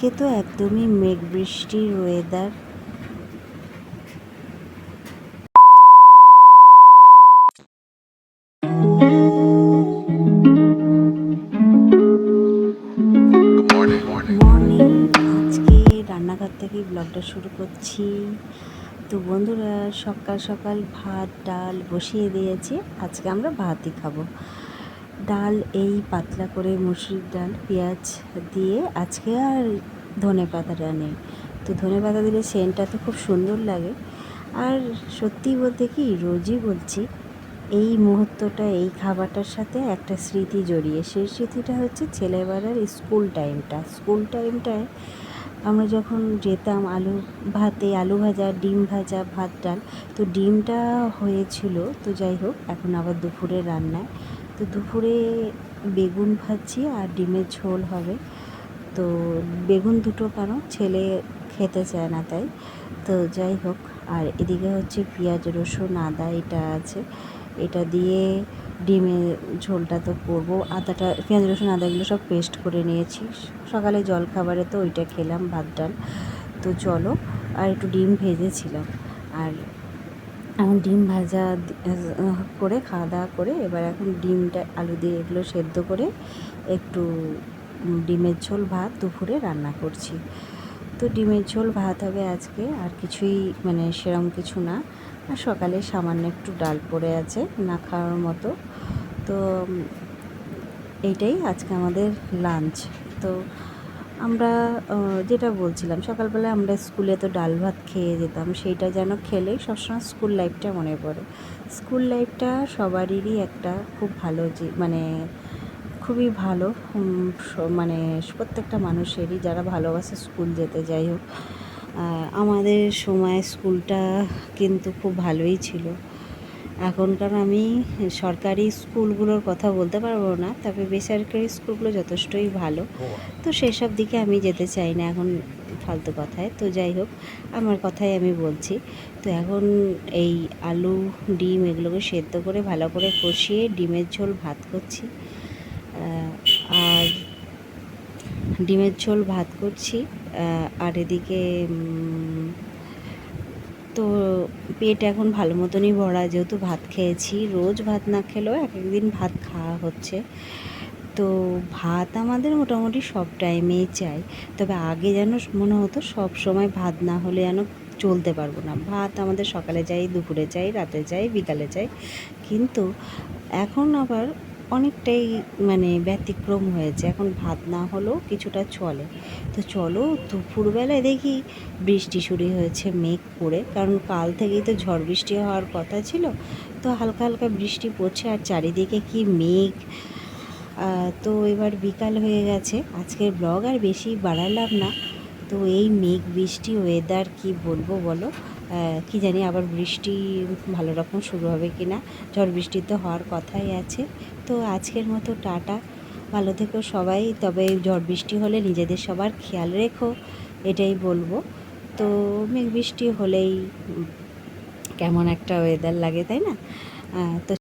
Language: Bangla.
আজকে তো একদমই মেঘ বৃষ্টির ওয়েদার রান্নাঘর থেকে ব্লগটা শুরু করছি। তো বন্ধুরা, সকাল সকাল ভাত, ডাল বসিয়ে দিয়েছি। আজকে আমরা ভাতই খাব। ডাল, এই পাতলা করে মুসুরির ডাল, পেঁয়াজ দিয়ে। আজকে আর ধনে পাতাটা নেই। তো ধনে পাতা দিলে সেন্টটা তো খুব সুন্দর লাগে। আর সত্যি বলতে কি, রোজই বলছি, এই মুহূর্তটা, এই খাবারটার সাথে একটা স্মৃতি জড়িয়ে। সেই স্মৃতিটা হচ্ছে ছেলেবেলার স্কুল টাইমটা। স্কুল টাইমটায় আমরা যখন যেতাম, আলু ভাতে, আলু ভাজা, ডিম ভাজা, ভাত, ডাল, তো ডিমটা হয়েছিল। তো যাই হোক, এখন আবার দুপুরে রান্নায়। তো দুপুরে বেগুন ভাজি আর ডিমের ঝোল হবে। তো বেগুন দুটো কেন? ছেলে খেতে চায় না তাই। তো যাই হোক, আর এদিকে হচ্ছে পেঁয়াজ, রসুন, আদা এটা আছে। এটা দিয়ে ডিমের ঝোলটা তো করব। আদাটা, পেঁয়াজ, রসুন আদাগুলো সব পেস্ট করে নিয়েছি। সকালে জল খাবারে তো ওইটা খেলাম, ভাত, ডাল। তো চলো, আর একটু ডিম ভেজেছিলাম। আর এখন ডিম ভাজা করে খাওয়া দাওয়া করে এবার এখন ডিমটা আলু দিয়ে এগুলো সেদ্ধ করে একটু ডিমের ঝোল ভাত দুপুরে রান্না করছি। তো ডিমের ঝোল, ভাত হবে আজকে, আর কিছুই মানে সেরম কিছু না। আর সকালে সামান্য একটু ডাল পড়ে আছে না খাওয়ার মতো। তো এইটাই আজকে আমাদের লাঞ্চ তো আমরা যেটা বলছিলাম সকালবেলা আমরা স্কুলে তো ডাল ভাত খেয়ে যেতাম, সেইটা যেন খেলে সবসময় স্কুল লাইফটা মনে পড়ে। স্কুল লাইফটা সবারই একটা খুব ভালো যে মানে খুবই ভালো মানে প্রত্যেকটা মানুষেরই যারা ভালোবাসে স্কুল যেতে, যাই হোক আমাদের সময় স্কুলটা কিন্তু খুব ভালোই ছিল। এখনকার আমি সরকারি স্কুলগুলোর কথা বলতে পারব না তবে বেসরকারি স্কুলগুলো যথেষ্টই ভালো। তো সেসব দিকে আমি যেতে চাই না এখন ফালতু কথায়। তো যাই হোক আমার কথাই আমি বলছি। তো এখন এই আলু ডিম এগুলোকে সেদ্ধ করে ভালো করে কষিয়ে ডিমের ঝোল ভাত করছি। আর ডিমের ঝোল ভাত করছি। আর এদিকে তো পেট এখন ভালো মতনই ভরা, যেহেতু ভাত খেয়েছি। রোজ ভাত না খেলেও এক একদিন ভাত খাওয়া হচ্ছে। তো ভাত আমাদের মোটামুটি সব টাইমেই চাই। তবে আগে যেন মনে হতো সব সময় ভাত না হলে যেন চলতে পারব না। ভাত আমাদের সকালে চাই, দুপুরে চাই, রাতে চাই, বিকালে চাই। কিন্তু এখন আবার অনেকটাই মানে ব্যতিক্রম হয়েছে। এখন ভাত না হলেও কিছুটা চলে। তো চলো দুপুরবেলায় দেখি বৃষ্টি শুরু হয়েছে মেঘ করে। কারণ কাল থেকেই তো ঝড় বৃষ্টি হওয়ার কথা ছিল। তো হালকা হালকা বৃষ্টি পড়ছে আর চারিদিকে কি মেঘ। তো এবার বিকাল হয়ে গেছে। আজকের ব্লগ আর বেশি বাড়ালাম না। তো এই মেঘ বৃষ্টি ওয়েদার কি বলব বলো? কি জানি আবার বৃষ্টি ভালো রকম শুরু হবে কি না ঝড় বৃষ্টি তো হওয়ার কথাই আছে। তো আজকের মতো টাটা। ভালো থেকো সবাই। তবে ঝড় বৃষ্টি হলে নিজেদের সবার খেয়াল রেখো, এটাই বলব। তো মেঘ বৃষ্টি হলেই কেমন একটা ওয়েদার লাগে, তাই না? তো